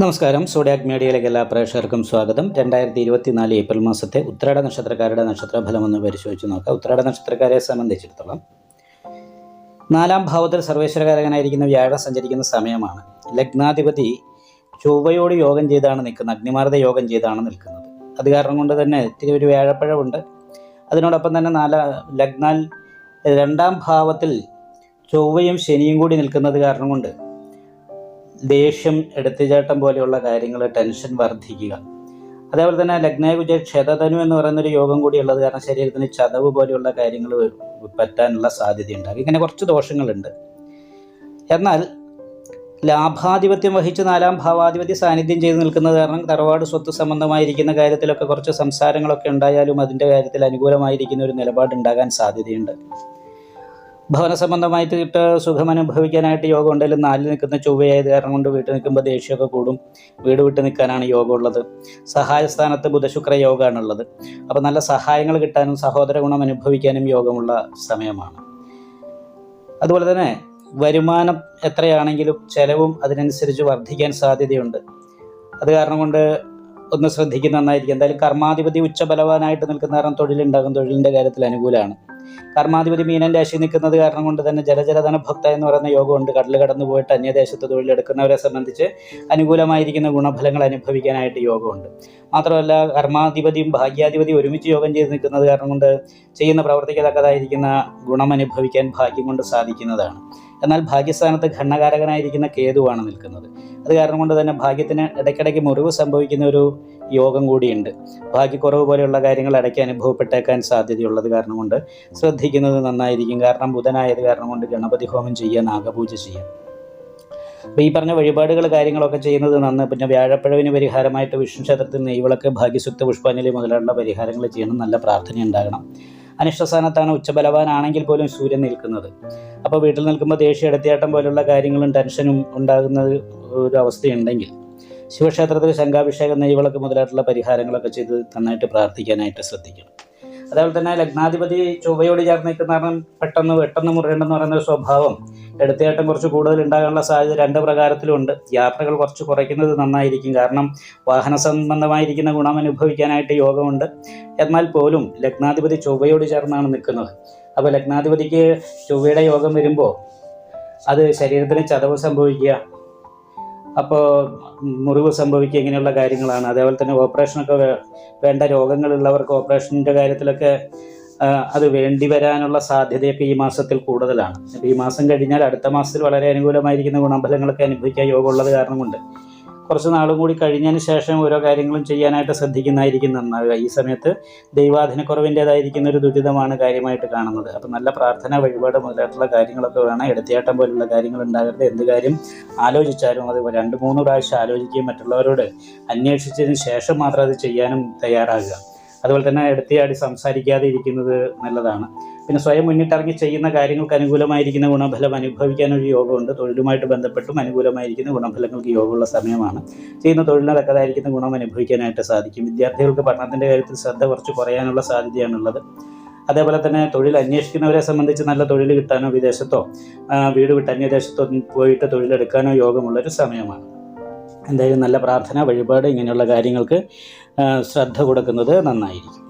നമസ്കാരം. സോഡിയാക് മീഡിയയിലേക്ക് എല്ലാ പ്രേക്ഷകർക്കും സ്വാഗതം. രണ്ടായിരത്തി ഇരുപത്തിനാല് ഏപ്രിൽ മാസത്തെ ഉത്രാട നക്ഷത്രക്കാരുടെ നക്ഷത്രഫലം ഒന്ന് പരിശോധിച്ച് നോക്കാം. ഉത്രാട നക്ഷത്രക്കാരെ സംബന്ധിച്ചിടത്തോളം നാലാം ഭാവത്തിൽ സർവേശ്വരകാരകനായിരിക്കുന്ന വ്യാഴം സഞ്ചരിക്കുന്ന സമയമാണ്. ലഗ്നാധിപതി ചൊവ്വയോട് യോഗം ചെയ്താണ് നിൽക്കുന്നത്. അഗ്നിമാർദ്ദ യോഗം ചെയ്താണ് നിൽക്കുന്നത്. അത് കാരണം കൊണ്ട് തന്നെ ഇത്തിരി ഒരു വ്യാഴപ്പഴമുണ്ട് അതിനോടൊപ്പം തന്നെ നാല ലഗ്നാൽ രണ്ടാം ഭാവത്തിൽ ചൊവ്വയും ശനിയും കൂടി നിൽക്കുന്നത് കാരണം കൊണ്ട് ദേഷ്യം എടുത്തുചാട്ടം പോലെയുള്ള കാര്യങ്ങൾ ടെൻഷൻ വർദ്ധിക്കുക. അതേപോലെ തന്നെ ലഗ്നകുജ ക്ഷതധനു എന്ന് പറയുന്നൊരു യോഗം കൂടി ഉള്ളത് കാരണം ശരീരത്തിന് ചതവ് പോലെയുള്ള കാര്യങ്ങൾ പറ്റാനുള്ള സാധ്യതയുണ്ടാകും ഇങ്ങനെ കുറച്ച് ദോഷങ്ങളുണ്ട്. എന്നാൽ ലാഭാധിപത്യം വഹിച്ച് നാലാം ഭാവാധിപത്യ സാന്നിധ്യം ചെയ്തു നിൽക്കുന്നത് കാരണം തറവാട് സ്വത്ത് സംബന്ധമായിരിക്കുന്ന കാര്യത്തിലൊക്കെ കുറച്ച് സംസാരങ്ങളൊക്കെ ഉണ്ടായാലും അതിന്റെ കാര്യത്തിൽ അനുകൂലമായിരിക്കുന്ന ഒരു നിലപാടുണ്ടാകാൻ സാധ്യതയുണ്ട്. ഭവന സംബന്ധമായിട്ട് കിട്ട സുഖം അനുഭവിക്കാനായിട്ട് യോഗം ഉണ്ടെങ്കിലും നാലിൽ നിൽക്കുന്ന ചൊവ്വയായത് കാരണം കൊണ്ട് വീട്ടിൽ നിൽക്കുമ്പോൾ ദേഷ്യമൊക്കെ കൂടും. വീട് വിട്ട് നിൽക്കാനാണ് യോഗ ഉള്ളത്. സഹായ സ്ഥാനത്ത് ബുധശുക്ര യോഗമാണുള്ളത് അപ്പോൾ നല്ല സഹായങ്ങൾ കിട്ടാനും സഹോദര ഗുണം അനുഭവിക്കാനും യോഗമുള്ള സമയമാണ്. അതുപോലെ തന്നെ വരുമാനം എത്രയാണെങ്കിലും ചെലവും അതിനനുസരിച്ച് വർദ്ധിക്കാൻ സാധ്യതയുണ്ട്. അത് കാരണം കൊണ്ട് ഒന്ന് ശ്രദ്ധിക്കുന്ന നന്നായിരിക്കും. എന്തായാലും കർമാധിപതി ഉച്ചബലവാനായിട്ട് നിൽക്കുന്ന കാരണം തൊഴിലുണ്ടാകും. തൊഴിലിന്റെ കാര്യത്തിൽ അനുകൂലമാണ്. കർമാധിപതി മീനൻ രാശി നിൽക്കുന്നത് കാരണം കൊണ്ട് തന്നെ ജലജലധന ഭക്ത എന്ന് പറയുന്ന യോഗമുണ്ട്. കടൽ കടന്നു പോയിട്ട് അന്യദേശത്ത് തൊഴിലെടുക്കുന്നവരെ സംബന്ധിച്ച് അനുകൂലമായിരിക്കുന്ന ഗുണഫലങ്ങൾ അനുഭവിക്കാനായിട്ട് യോഗമുണ്ട്. മാത്രമല്ല കർമാധിപതിയും ഭാഗ്യാധിപതിയും ഒരുമിച്ച് യോഗം ചെയ്ത് നിൽക്കുന്നത് കാരണം കൊണ്ട് ചെയ്യുന്ന പ്രവർത്തിക്കത്തക്കതായിരിക്കുന്ന ഗുണം അനുഭവിക്കാൻ ഭാഗ്യം കൊണ്ട് സാധിക്കുന്നതാണ്. എന്നാൽ ഭാഗ്യസ്ഥാനത്ത് ഘണ്ണകാരകനായിരിക്കുന്ന കേതുവാണ് നിൽക്കുന്നത്. അത് കാരണം കൊണ്ട് തന്നെ ഭാഗ്യത്തിന് ഇടയ്ക്കിടയ്ക്ക് മുറിവ് സംഭവിക്കുന്ന ഒരു യോഗം കൂടിയുണ്ട്. ഭാഗ്യക്കുറവ് പോലെയുള്ള കാര്യങ്ങൾ ഇടയ്ക്ക് അനുഭവപ്പെട്ടേക്കാൻ സാധ്യതയുള്ളത് കാരണം കൊണ്ട് ശ്രദ്ധിക്കുന്നത് നന്നായിരിക്കും. കാരണം ബുധനായത് കാരണം കൊണ്ട് ഗണപതി ഹോമം ചെയ്യാൻ നാഗപൂജ ചെയ്യാം. അപ്പോൾ ഈ പറഞ്ഞ വഴിപാടുകൾ കാര്യങ്ങളൊക്കെ ചെയ്യുന്നത് നന്ന് പിന്നെ വ്യാഴപ്പഴവിന് പരിഹാരമായിട്ട് വിഷ്ണു ക്ഷേത്രത്തിൽ നെയ്വിളക്ക് ഭാഗ്യസുക്ത പുഷ്പാഞ്ജലി മുതലുള്ള പരിഹാരങ്ങൾ ചെയ്യണം. നല്ല പ്രാർത്ഥന ഉണ്ടാകണം അനിഷ്ടസ്ഥാനത്താണ് ഉച്ചബലവാനാണെങ്കിൽ പോലും സൂര്യൻ നിൽക്കുന്നത്. അപ്പോൾ വീട്ടിൽ നിൽക്കുമ്പോൾ ദേഷ്യം എടുത്തിയാട്ടം പോലുള്ള കാര്യങ്ങളും ടെൻഷനും ഉണ്ടാകുന്ന ഒരു അവസ്ഥയുണ്ടെങ്കിൽ ശിവക്ഷേത്രത്തിൽ ശംഖാഭിഷേകം നെയ്വിളക്ക് മുതലായിട്ടുള്ള പരിഹാരങ്ങളൊക്കെ ചെയ്ത് നന്നായിട്ട് പ്രാർത്ഥിക്കാനായിട്ട് ശ്രദ്ധിക്കണം. അതേപോലെ തന്നെ ലഗ്നാധിപതി ചൊവ്വയോട് ചേർന്ന് നിൽക്കുന്ന കാരണം പെട്ടെന്ന് പെട്ടെന്ന് മുറിയേണ്ടെന്ന് പറയുന്ന ഒരു സ്വഭാവം എടുത്തേട്ടം കുറച്ച് കൂടുതൽ ഉണ്ടാകാനുള്ള സാധ്യത രണ്ട് പ്രകാരത്തിലുണ്ട്. യാത്രകൾ കുറച്ച് കുറയ്ക്കുന്നത് നന്നായിരിക്കും. കാരണം വാഹന സംബന്ധമായിരിക്കുന്ന ഗുണം അനുഭവിക്കാനായിട്ട് യോഗമുണ്ട്. എന്നാൽ പോലും ലഗ്നാധിപതി ചൊവ്വയോട് ചേർന്നാണ് നിൽക്കുന്നത്. അപ്പോൾ ലഗ്നാധിപതിക്ക് ചൊവ്വയുടെ യോഗം വരുമ്പോൾ അത് ശരീരത്തിന് ചതവ് സംഭവിക്കുക അപ്പോൾ മുറിവ് സംഭവിക്കുക ഇങ്ങനെയുള്ള കാര്യങ്ങളാണ്. അതേപോലെ തന്നെ ഓപ്പറേഷനൊക്കെ വേണ്ട രോഗങ്ങളുള്ളവർക്ക് ഓപ്പറേഷന്റെ കാര്യത്തിലൊക്കെ അത് വേണ്ടി വരാനുള്ള സാധ്യതയൊക്കെ ഈ മാസത്തിൽ കൂടുതലാണ്. അപ്പോൾ ഈ മാസം കഴിഞ്ഞാൽ അടുത്ത മാസത്തിൽ വളരെ അനുകൂലമായിരിക്കുന്ന ഗുണഫലങ്ങളൊക്കെ അനുഭവിക്കാൻ യോഗമുള്ളത് കാരണം കൊണ്ട് കുറച്ച് നാളും കൂടി കഴിഞ്ഞതിന് ശേഷം ഓരോ കാര്യങ്ങളും ചെയ്യാനായിട്ട് ശ്രദ്ധിക്കുന്നതായിരിക്കും നന്നാവുക. ഈ സമയത്ത് ദൈവാധീനക്കുറവിന്റേതായിരിക്കുന്ന ഒരു ദുരിതമാണ് കാര്യമായിട്ട് കാണുന്നത്. അപ്പം നല്ല പ്രാർത്ഥന വഴിപാട് മുതലായിട്ടുള്ള കാര്യങ്ങളൊക്കെ വേണം. എടുത്തിയാട്ടം പോലുള്ള കാര്യങ്ങൾ ഉണ്ടാകരുത്. എന്ത് കാര്യം ആലോചിച്ചാലും അത് രണ്ട് മൂന്ന് പ്രാവശ്യം ആലോചിക്കുകയും മറ്റുള്ളവരോട് അന്വേഷിച്ചതിന് ശേഷം മാത്രം അത് ചെയ്യാനും തയ്യാറാകുക. അതുപോലെ തന്നെ എടുത്തിയാടി സംസാരിക്കാതെ ഇരിക്കുന്നത് നല്ലതാണ്. പിന്നെ സ്വയം മുന്നിട്ടിറങ്ങി ചെയ്യുന്ന കാര്യങ്ങൾക്ക് അനുകൂലമായിരിക്കുന്ന ഗുണഫലം അനുഭവിക്കാൻ ഒരു യോഗമുണ്ട്. തൊഴിലുമായിട്ട് ബന്ധപ്പെട്ടും അനുകൂലമായിരിക്കുന്ന ഗുണഫലങ്ങൾക്ക് യോഗമുള്ള സമയമാണ്. ചെയ്യുന്ന തൊഴിലിന് തക്കതായിരിക്കുന്ന ഗുണം അനുഭവിക്കാനായിട്ട് സാധിക്കും. വിദ്യാർത്ഥികൾക്ക് പഠനത്തിന്റെ കാര്യത്തിൽ ശ്രദ്ധ കുറച്ച് കുറയാനുള്ള സാധ്യതയാണുള്ളത്. അതേപോലെ തന്നെ തൊഴിൽ അന്വേഷിക്കുന്നവരെ സംബന്ധിച്ച് നല്ല തൊഴിൽ കിട്ടാനോ വിദേശത്തോ വീട് വിട്ട് അന്യദേശത്തോ പോയിട്ട് തൊഴിലെടുക്കാനോ യോഗമുള്ളൊരു സമയമാണ്. എന്തായാലും നല്ല പ്രാർത്ഥന വഴിപാട് ഇങ്ങനെയുള്ള കാര്യങ്ങൾക്ക് ശ്രദ്ധ കൊടുക്കുന്നത് നന്നായിരിക്കും.